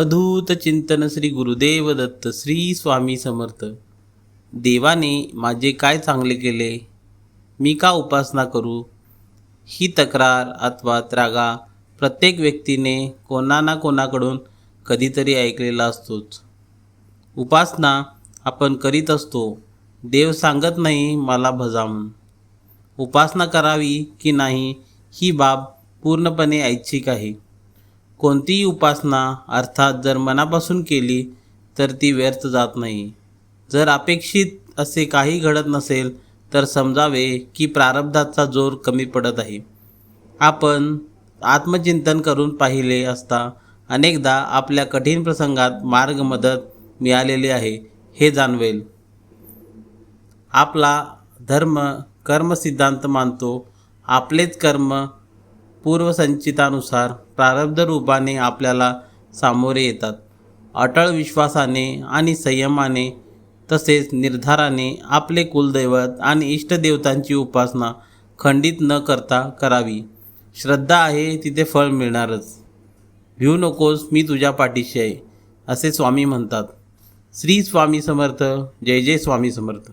अधूत चिंतन श्री गुरुदेव दत्त श्री स्वामी समर्थ. देवाने माझे काय चांगले केले? मी का उपासना करू? ही तक्रार अथवा त्रागा प्रत्येक व्यक्तीने कोणा ना कोणाकडून कधीतरी ऐकलेला असतोच. उपासना आपण करीत असतो. देव सांगत नाही मला भजामून उपासना करावी की नाही ही बाब पूर्णपणे ऐच्छिक आहे. कोणतीही उपासना अर्थात जर मनापासून केली तर ती व्यर्थ जात नाही. जर अपेक्षित असे काही घडत नसेल तर समजावे की प्रारब्धाचा जोर कमी पडत आहे. आपण आत्मचिंतन करून पाहिले असता अनेकदा आपल्या कठीण प्रसंगात मार्ग मदत मिळालेली आहे हे जाणवेल. आपला धर्म कर्मसिद्धांत मानतो. आपलेच कर्म पूर्वसंचितानुसार प्रारब्ध रूपाने आपल्याला सामोरे येतात. अटळ विश्वासाने आणि संयमाने तसेच निर्धाराने आपले कुलदैवत आणि इष्टदेवतांची उपासना खंडित न करता करावी. श्रद्धा आहे तिथे फळ मिळणारच. भिऊ नकोस मी तुझ्या पाठीशी आहे असे स्वामी म्हणतात. श्री स्वामी समर्थ जय जय स्वामी समर्थ.